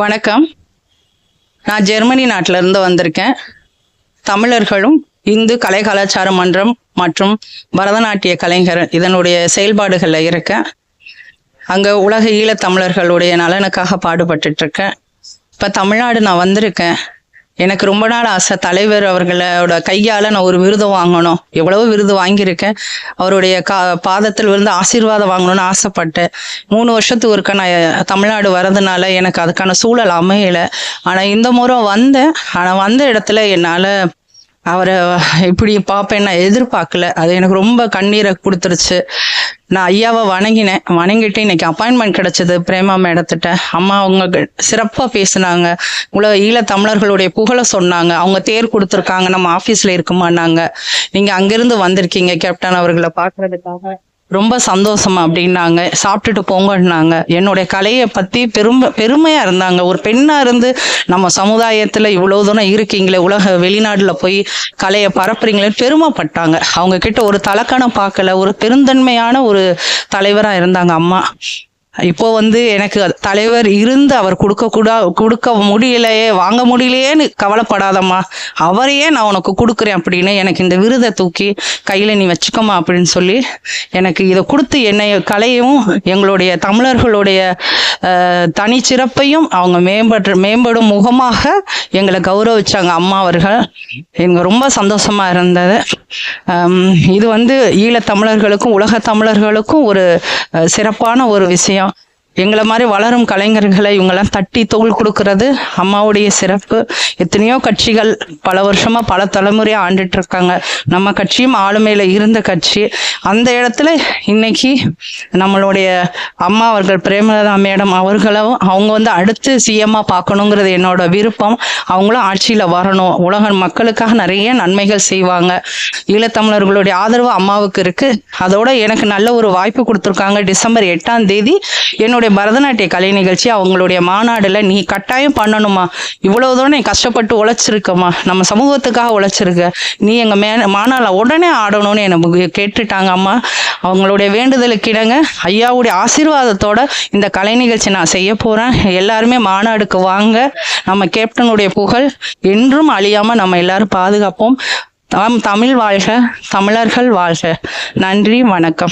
வணக்கம். நான் ஜெர்மனி நாட்டிலிருந்து வந்திருக்கேன். தமிழர்களும் இந்து கலை கலாச்சார மன்றம் மற்றும் பரதநாட்டிய கலைஞர் இதனுடைய செயல்பாடுகளில் இருக்கேன். அங்கே உலக ஈழத் தமிழர்களுடைய நலனுக்காக பாடுபட்டுட்டு இருக்கேன். இப்போ தமிழ்நாடு நான் வந்திருக்கேன். எனக்கு ரொம்ப நாள் ஆசை தலைவர் அவர்களோட கையால் நான் ஒரு விருது வாங்கணும். எவ்வளவோ விருது வாங்கியிருக்கேன். அவருடைய கா பாதத்தில் விழுந்து ஆசீர்வாதம் வாங்கணும்னு ஆசைப்பட்டேன். மூணு வருஷத்துக்கு ஒருக்கா நான் தமிழ்நாடு வரதுனால எனக்கு அதுக்கான சூழல் அமையலை. ஆனால் இந்த முறை வந்தேன். ஆனால் வந்த இடத்துல என்னால் அவரை இப்படி பார்ப்பேன் நான் எதிர்பார்க்கல. அது எனக்கு ரொம்ப கண்ணீரை கொடுத்துருச்சு. நான் ஐயாவை வணங்கினேன். வணங்கிட்டு இன்னைக்கு அப்பாயின்மெண்ட் கிடைச்சது பிரேமா மேடத்திட்ட. அம்மா அவங்க சிறப்பாக பேசுனாங்க. உலக ஈழ தமிழர்களுடைய புகழை சொன்னாங்க. அவங்க தேர் கொடுத்துருக்காங்க. நம்ம ஆஃபீஸில் இருக்குமானாங்க நீங்கள் அங்கேருந்து வந்திருக்கீங்க கேப்டன் அவர்களை பார்க்குறதுக்காக. ரொம்ப சந்தோஷமா அப்படின்னாங்க. சாப்பிட்டுட்டு போங்கன்னாங்க. என்னுடைய கலையை பத்தி பெருமை பெருமையா இருந்தாங்க. ஒரு பெண்ணா இருந்து நம்ம சமுதாயத்துல இவ்வளவு தூரம் இருக்கீங்களே உலக வெளிநாடுல போய் கலையை பரப்புறீங்களே பெருமைப்பட்டாங்க. அவங்க கிட்ட ஒரு தலக்கணம் பார்க்கல. ஒரு பெருந்தன்மையான ஒரு தலைவரா இருந்தாங்க அம்மா. இப்போ வந்து எனக்கு தலைவர் இருந்து அவர் கொடுக்க கொடுக்க முடியலையே வாங்க முடியலையேன்னு கவலைப்படாதம்மா. அவரையே நான் உனக்கு கொடுக்குறேன் அப்படின்னு எனக்கு இந்த விருதை தூக்கி கையில் நீ வச்சுக்கோமா அப்படின்னு சொல்லி எனக்கு இதை கொடுத்து என்னை கலையும் எங்களுடைய தமிழர்களுடைய தனிச்சிறப்பையும் அவங்க மேம்பட்டு மேம்படும் முகமாக எங்களை கௌரவிச்சாங்க அம்மா அவர்கள். எனக்கு ரொம்ப சந்தோஷமாக இருந்தது. இது வந்து ஈழத்தமிழர்களுக்கும் உலக தமிழர்களுக்கும் ஒரு சிறப்பான ஒரு விஷயம். எங்களை மாதிரி வளரும் கலைஞர்களை இவங்கெல்லாம் தட்டி தோள் கொடுக்கறது அம்மாவுடைய சிறப்பு. எத்தனையோ கட்சிகள் பல வருஷமா பல தலைமுறையாக ஆண்டுட்டு இருக்காங்க. நம்ம கட்சியும் ஆளுமையில இருந்த கட்சி. அந்த இடத்துல இன்னைக்கு நம்மளுடைய அம்மா அவர்கள் பிரேமலதா மேடம் அவர்களும் அவங்க வந்து அடுத்து சிஎம்மா பார்க்கணுங்கிறது என்னோட விருப்பம். அவங்களும் ஆட்சியில வரணும். உலக மக்களுக்காக நிறைய நன்மைகள் செய்வாங்க. ஈழத்தமிழர்களுடைய ஆதரவு அம்மாவுக்கு இருக்கு. அதோட எனக்கு நல்ல ஒரு வாய்ப்பு கொடுத்துருக்காங்க. டிசம்பர் எட்டாம் தேதி என்னுடைய பரதநாட்டிய கலை நிகழ்ச்சி அவங்களுடைய மாநாடுல நீ கட்டாயம் பண்ணணுமா இவ்வளவு தூரம் நீ கஷ்டப்பட்டு உழைச்சிருக்கம்மா. நம்ம சமூகத்துக்காக உழைச்சிருக்க. நீ எங்க மே மாநாள உடனே ஆடணும்னு எனக்கு கேட்டுட்டாங்க அம்மா அவங்களுடைய வேண்டுதலுக்கு இணங்க ஐயாவுடைய ஆசீர்வாதத்தோட இந்த கலை நிகழ்ச்சி நான் செய்ய போறேன். எல்லாருமே மாநாடுக்கு வாங்க. நம்ம கேப்டனுடைய புகழ் என்றும் அழியாம நம்ம எல்லாரும் பாதுகாப்போம். தாம் தமிழ் வாழ்க தமிழர்கள் வாழ்க. நன்றி வணக்கம்.